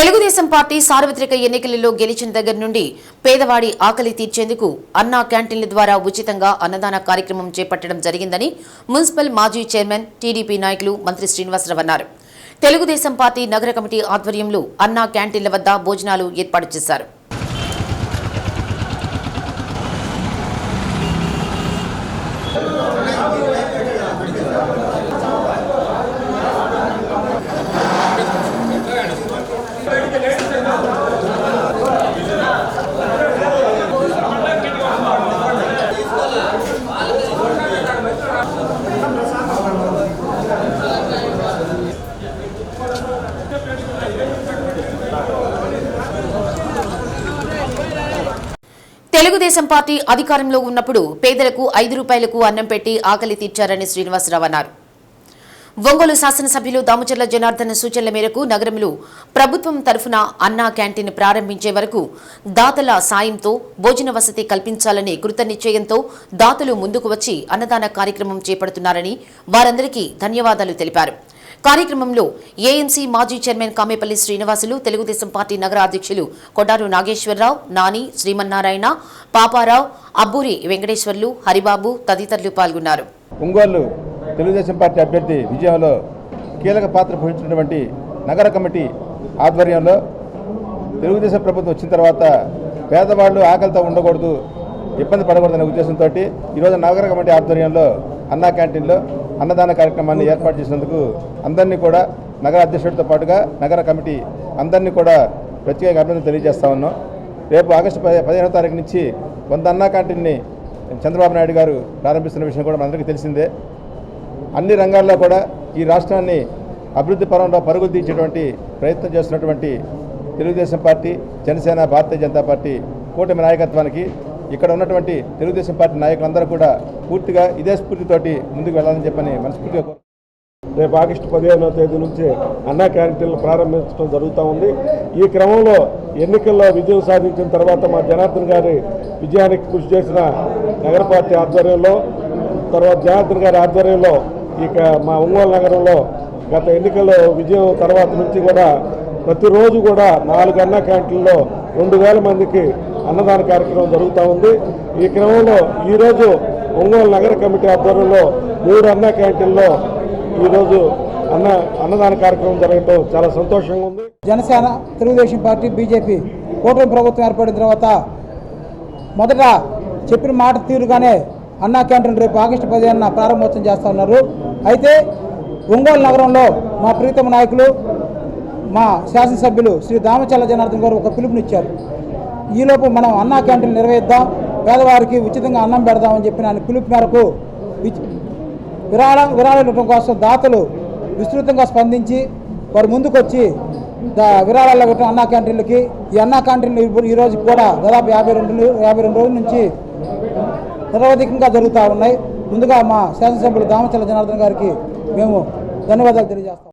Telugu Desam party సార్వత్రిక ఎన్నికలలో గెలిచిన దగ్గర నుండి పేదవాడి ఆకలి తీర్చేందుకు అన్నా క్యాంటీన్ల ద్వారా ఉచితంగా అన్నదాన కార్యక్రమం చేపట్టడం జరిగిందని మున్సిపల్ మాజీ చైర్మన్ టీడీపీ నాయకులు మంత్రి శ్రీనివాసరావు అన్నారు. తెలుగుదేశం పార్టీ నగర కమిటీ ఆధ్వర్యంలో అన్నా క్యాంటీన్ల వద్ద భోజనాలు ఏర్పాటు చేశారు. తెలుగుదేశం పార్టీ అధికారంలో ఉన్నప్పుడు పేదలకు ఐదు రూపాయలకు అన్నం పెట్టి ఆకలి తీర్చారని శ్రీనివాసరావు అన్నారు. ఒంగోలు శాసనసభ్యులు దామచర్ల జనార్దన్ సూచనల మేరకు నగరంలో ప్రభుత్వం తరఫున అన్నా క్యాంటీన్ ప్రారంభించే వరకు దాతల సాయంతో భోజన వసతి కల్పించాలని కృతనిశ్చయంతో దాతలు ముందుకు వచ్చి అన్నదాన కార్యక్రమం చేపడుతున్నారని వారందరికీ ధన్యవాదాలు తెలిపారు. కార్యక్రమంలో ఏఎంసీ మాజీ చైర్మన్ కామేపల్లి శ్రీనివాసులు తెలుగుదేశం పార్టీ నగర అధ్యక్షులు కొడారు నాగేశ్వరరావు నాని శ్రీమన్నారాయణ పాపారావు అబ్బూరి వెంకటేశ్వర్లు హరిబాబు తదితరులు పాల్గొన్నారు. ఒంగోలు తెలుగుదేశం పార్టీ అభ్యర్థి విజయంలో కీలక పాత్ర పోషించినటువంటి నగర కమిటీ ఆధ్వర్యంలో తెలుగుదేశం ప్రభుత్వం వచ్చిన తర్వాత పేదవాళ్ళు ఆకలితో ఉండకూడదు ఇబ్బంది పడకూడదనే ఉద్దేశంతో ఈరోజు నగర కమిటీ ఆధ్వర్యంలో అన్నా క్యాంటీన్లో అన్నదాన కార్యక్రమాన్ని ఏర్పాటు చేసినందుకు అందరినీ కూడా నగర అధ్యక్షుడితో పాటుగా నగర కమిటీ అందరినీ కూడా ప్రత్యేక అభినందన తెలియజేస్తా ఉన్నాం. రేపు ఆగస్టు పది పదిహేనో తారీఖు నుంచి వంద అన్నా క్యాంటీన్ని చంద్రబాబు నాయుడు గారు ప్రారంభిస్తున్న విషయం కూడా మనందరికీ తెలిసిందే. అన్ని రంగాల్లో కూడా ఈ రాష్ట్రాన్ని అభివృద్ధి పరంలో పరుగులు తీర్చేటువంటి ప్రయత్నం చేస్తున్నటువంటి తెలుగుదేశం పార్టీ జనసేన భారతీయ జనతా పార్టీ కూటమి నాయకత్వానికి ఇక్కడ ఉన్నటువంటి తెలుగుదేశం పార్టీ నాయకులందరూ కూడా పూర్తిగా ఇదే స్ఫూర్తితోటి ముందుకు వెళ్ళాలని చెప్పని మనస్ఫూర్తిగా రేపు ఆగస్టు పదిహేనో తేదీ నుంచి అన్నా క్యాంటీన్లు ప్రారంభించడం జరుగుతూ ఉంది. ఈ క్రమంలో ఎన్నికల్లో విజయం సాధించిన తర్వాత మా జనార్దన్ గారి విజయానికి కృషి చేసిన నగర పార్టీ ఆధ్వర్యంలో తర్వాత జనార్దన్ గారి ఆధ్వర్యంలో ఇక మా ఒంగోలు నగరంలో గత ఎన్నికల్లో విజయం తర్వాత నుంచి కూడా ప్రతిరోజు కూడా నాలుగు అన్నా క్యాంటీన్లో రెండు వేల మందికి అన్నదాన కార్యక్రమం జరుగుతూ ఉంది. ఈ క్రమంలో ఈరోజు ఒంగోలు నగర కమిటీ ఆధ్వర్యంలో మూడు అన్న క్యాంటీన్లో ఈరోజు అన్న అన్నదాన కార్యక్రమం జరగటం చాలా సంతోషంగా ఉంది. జనసేన తెలుగుదేశం పార్టీ బీజేపీ కూటమి ప్రభుత్వం ఏర్పడిన తర్వాత మొదట చెప్పిన మాట తీరుగానే అన్నా క్యాంటీన్ రేపు ఆగస్టు పదిహేనున ప్రారంభోత్సవం చేస్తా ఉన్నారు. అయితే ఒంగోలు నగరంలో మా ప్రీతమ నాయకులు మా శాసనసభ్యులు శ్రీ దామచల్ల జనార్దన్ గారు ఒక పిలుపునిచ్చారు. ఈలోపు మనం అన్నా క్యాంటీన్ నిర్వహిద్దాం. పేదవారికి ఉచితంగా అన్నం పెడదామని చెప్పిన ఆయన పిలుపు మేరకు విరాళ విరాళం విరాళాలు ఇవ్వడం కోసం దాతలు విస్తృతంగా స్పందించి వారు ముందుకొచ్చి దా విరాళాలు ఇవ్వటం అన్నా క్యాంటీన్లకి ఈ అన్నా క్యాంటీన్లు ఇప్పుడు ఈ కూడా దాదాపు యాభై రెండు యాభై రెండు రోజుల నుంచి నిరవధికంగా జరుగుతూ ఉన్నాయి. ముందుగా మా శాసనసభ్యులు దామచల జనార్దన్ గారికి మేము ధన్యవాదాలు తెలియజేస్తాం.